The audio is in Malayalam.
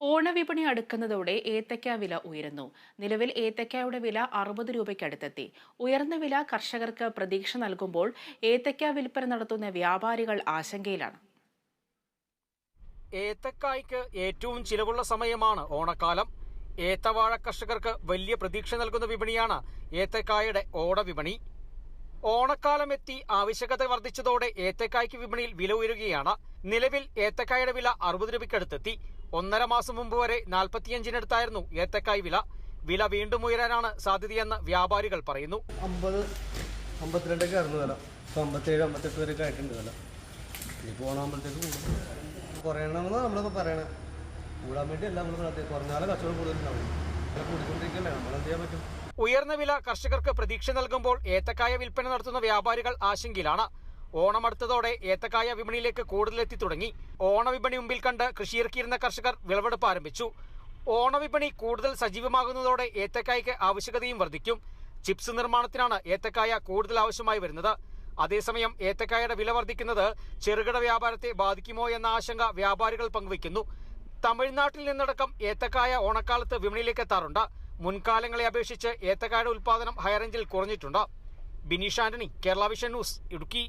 ഓണവിപണി അടുക്കുന്നതോടെ ഏത്തയ്ക്ക വില ഉയരുന്നു. നിലവിൽ ഏത്തയ്ക്കയുടെ വില അറുപത് രൂപയ്ക്കടുത്തെത്തി ഉയർന്ന വില കർഷകർക്ക് പ്രതീക്ഷ നൽകുമ്പോൾ ഏത്തയ്ക്ക വിൽപ്പന നടത്തുന്ന വ്യാപാരികൾ ആശങ്കയിലാണ്. ഏത്തക്കായ്ക്ക് ഏറ്റവും ചിലവുള്ള സമയമാണ് ഓണക്കാലം. ഏത്തവാഴ കർഷകർക്ക് വലിയ പ്രതീക്ഷ നൽകുന്ന വിപണിയാണ് ഏത്തക്കായുടെ ഓണവിപണി ഓണക്കാലം എത്തി ആവശ്യകത വർദ്ധിച്ചതോടെ ഏത്തക്കായ്ക്ക് വിപണിയിൽ വില ഉയരുകയാണ്. നിലവിൽ ഏത്തക്കായുടെ വില അറുപത് രൂപയ്ക്കടുത്തെത്തി. ഒന്നര മാസം മുമ്പ് വരെ നാൽപ്പത്തിയഞ്ചിനടുത്തായിരുന്നു ഏത്തക്കായ് വില. വില വീണ്ടും ഉയരാനാണ് സാധ്യതയെന്ന് വ്യാപാരികൾ പറയുന്നു. വില. വില. കുറയണമെന്ന് നമ്മളിപ്പോൾ പറയണേ. കൂടാൻ വേണ്ടി എല്ലാം നമ്മൾ കുറഞ്ഞാലേ കച്ചവടം കൂടുതലുണ്ടാവും കൂടിക്കൊണ്ടിരിക്കല്ലേ. നമ്മളെന്ത് ചെയ്യാൻ പറ്റും? ഉയർന്ന വില കർഷകർക്ക് പ്രതീക്ഷ നൽകുമ്പോൾ ഏത്തക്കായ വിൽപ്പന നടത്തുന്ന വ്യാപാരികൾ ആശങ്കയിലാണ്. ഓണം അടുത്തതോടെ ഏത്തക്കായ വിപണിയിലേക്ക് കൂടുതലെത്തി തുടങ്ങി. ഓണവിപണി മുമ്പിൽ കണ്ട് കൃഷിയിറക്കിയിരുന്ന കർഷകർ വിളവെടുപ്പ് ആരംഭിച്ചു. ഓണവിപണി കൂടുതൽ സജീവമാകുന്നതോടെ ഏത്തക്കായ്ക്ക് ആവശ്യകതയും വർദ്ധിക്കും. ചിപ്സ് നിർമ്മാണത്തിനാണ് ഏത്തക്കായ കൂടുതൽ ആവശ്യമായി വരുന്നത്. അതേസമയം ഏത്തക്കായയുടെ വില വർദ്ധിക്കുന്നത് ചെറുകിട വ്യാപാരത്തെ ബാധിക്കുമോ എന്ന ആശങ്ക വ്യാപാരികൾ പങ്കുവയ്ക്കുന്നു. തമിഴ്നാട്ടിൽ നിന്നടക്കം ഏത്തക്കായ ഓണക്കാലത്ത് വിപണിയിലേക്ക് എത്താറുണ്ട്. മുൻകാലങ്ങളെ അപേക്ഷിച്ച് ഏത്തക്കാട് ഉൽപാദനം ഹൈറേഞ്ചിൽ കുറഞ്ഞിട്ടുണ്ട്. Bineesh Antony Kerala vision news Idukki.